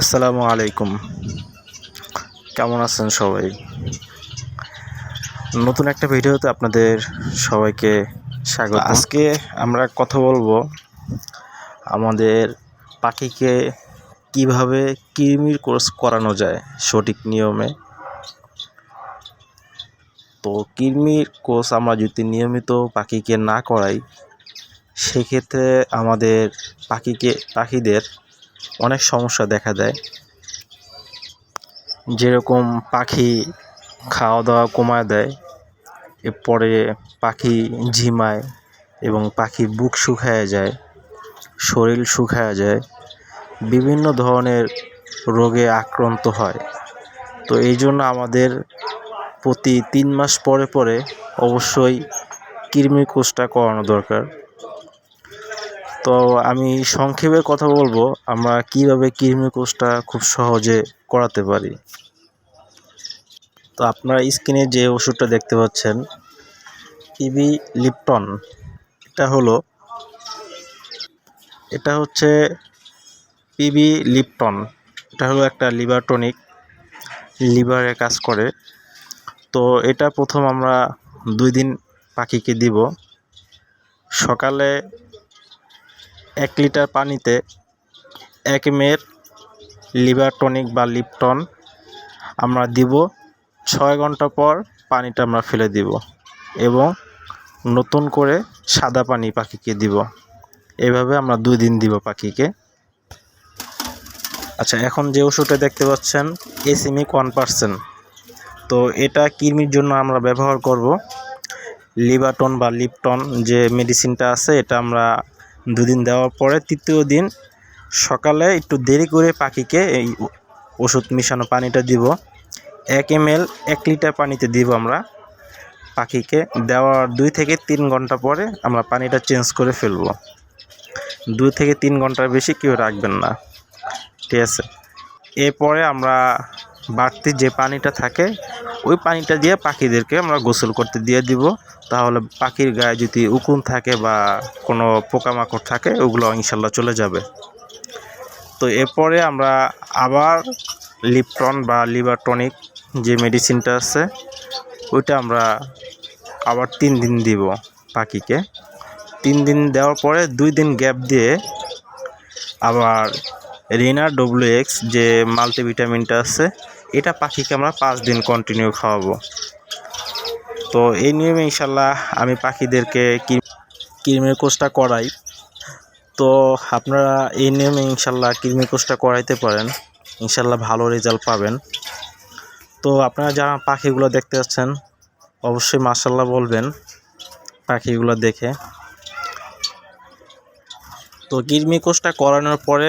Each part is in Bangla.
আসসালামু আলাইকুম। কেমন আছেন সবাই? নতুন একটা ভিডিওতে আপনাদের সবাইকে স্বাগত। আজকে আমরা কথা বলব আমাদের পাখিকে কীভাবে কৃমির কোর্স করানো যায় সঠিক নিয়মে। তো কৃমির কোর্স আমরা যদি নিয়মিত পাখিকে না করাই, সেক্ষেত্রে আমাদের পাখিকে, পাখিদের অনেক সমস্যা দেখা দেয়। যেরকম পাখি খাওয়া দাওয়া কমায় দেয়, এরপরে পাখি ঝিমায় এবং পাখির বুক শুকায় যায়, শরীর শুকায় যায়, বিভিন্ন ধরনের রোগে আক্রান্ত হয়। তো এই জন্য আমাদের প্রতি তিন মাস পরে পরে অবশ্যই কৃমি কোষটা করানো দরকার। তো আমি সংক্ষেপে কথা বলব, আমরা কীভাবে কৃমি কোষটা খুব সহজে করাতে পারি। তো আপনারা স্ক্রিনে যে ওষুধটা দেখতে পাচ্ছেন পিবি লিপটন এটা হলো, এটা হচ্ছে পিবি লিপটন এটা হলো একটা লিভার টনিক লিভারে কাজ করে। তো এটা প্রথম আমরা দুই দিন পাখিকে দিব। সকালে এক লিটার পানিতে এক এমের লিভার টনিক বা লিপটন আমরা দিব। ছয় ঘণ্টা পর পানিটা আমরা ফেলে দিব এবং নতুন করে সাদা পানি পাখিকে দিব। এভাবে আমরা দুই দিন দিব পাখিকে। আচ্ছা এখন যে ওষুধটা দেখতে পাচ্ছেন, এসিমিক ওয়ান পার্সেন্ট। তো এটা কৃমির জন্য আমরা ব্যবহার করব। লিভাটন বা লিপটন যে মেডিসিনটা আছে, এটা আমরা দুদিন দেওয়ার পরে তৃতীয় দিন সকালে একটু দেরি করে পাখিকে এই ওষুধ মিশানো পানিটা দিব। এক এম এল এক লিটার পানিতে দিব আমরা। পাখিকে দেওয়ার দুই থেকে তিন ঘণ্টা পরে আমরা পানিটা চেঞ্জ করে ফেলব। দুই থেকে তিন ঘণ্টার বেশি কেউ রাখবেন না। ঠিক আছে? এরপরে আমরা বাড়তি যে পানিটা থাকে, ওই পানিটা দিয়ে পাখিদেরকে আমরা গোসল করতে দিয়ে দিব। তাহলে পাখির গায়ে যদি উকুন থাকে বা কোনো পোকামাকড় থাকে, ওগুলো ইনশাল্লাহ চলে যাবে। তো এরপরে আমরা আবার লিপটন বা লিভার টনিক যে মেডিসিনটা আছে, ওইটা আমরা আবার তিন দিন দিব পাখিকে। তিন দিন দেওয়ার পরে দুই দিন গ্যাপ দিয়ে আবার রিনা ডব্লিউ এক্স যে মাল্টিভিটামিনটা আছে, এটা পাখিকে আমরা পাঁচ দিন কন্টিনিউ খাওয়াবো। তো এই নিয়মে ইনশাল্লাহ আমি পাখিদেরকে কৃমির কোষটা করাই। তো আপনারা এই নিয়মে ইনশাল্লাহ কৃমির কোষটা করাইতে পারেন। ইনশাল্লাহ ভালো রেজাল্ট পাবেন। তো আপনারা যারা পাখিগুলো দেখতে পাচ্ছেন অবশ্যই মাসাল্লাহ বলবেন পাখিগুলো দেখে। তো কৃমি কোষটা করানোর পরে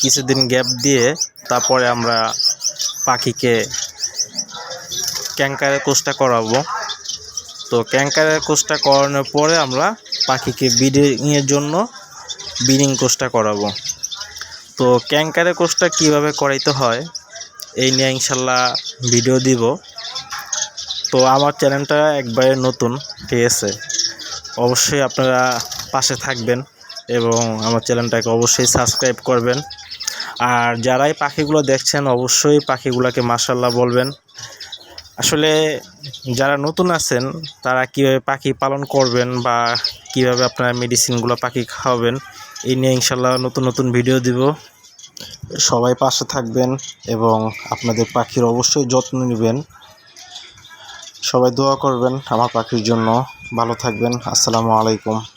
কিছুদিন গ্যাপ দিয়ে তারপরে আমরা পাখিকে ক্যাঙ্কারের কোষটা করাবো। তো ক্যাঙ্কারের কোষটা করানোর পরে আমরা পাখিকে ব্রিডিংয়ের জন্য ব্রিডিং কোষটা করাবো। তো ক্যাঙ্কারের কোষটা কীভাবে করাইতে হয়, এই নিয়ে ইনশাল্লাহ ভিডিও দিব। তো আমার চ্যানেলটা একবারে নতুন, ঠিক আছে? অবশ্যই আপনারা পাশে থাকবেন। এবং আমার চ্যানেলটাকে অবশ্যই সাবস্ক্রাইব করবেন। আর যারাই পাখিগুলো দেখছেন, অবশ্যই পাখিগুলোকে মাসাল্লাহ বলবেন। আসলে যারা নতুন আছেন, তারা কীভাবে পাখি পালন করবেন বা কীভাবে আপনারা মেডিসিনগুলো পাখি খাওয়াবেন, এই নিয়ে ইনশাল্লাহ নতুন নতুন ভিডিও দিব। সবাই পাশে থাকবেন এবং আপনাদের পাখির অবশ্যই যত্ন নেবেন। সবাই দোয়া করবেন আমার পাখির জন্য। ভালো থাকবেন। আসসালামু আলাইকুম।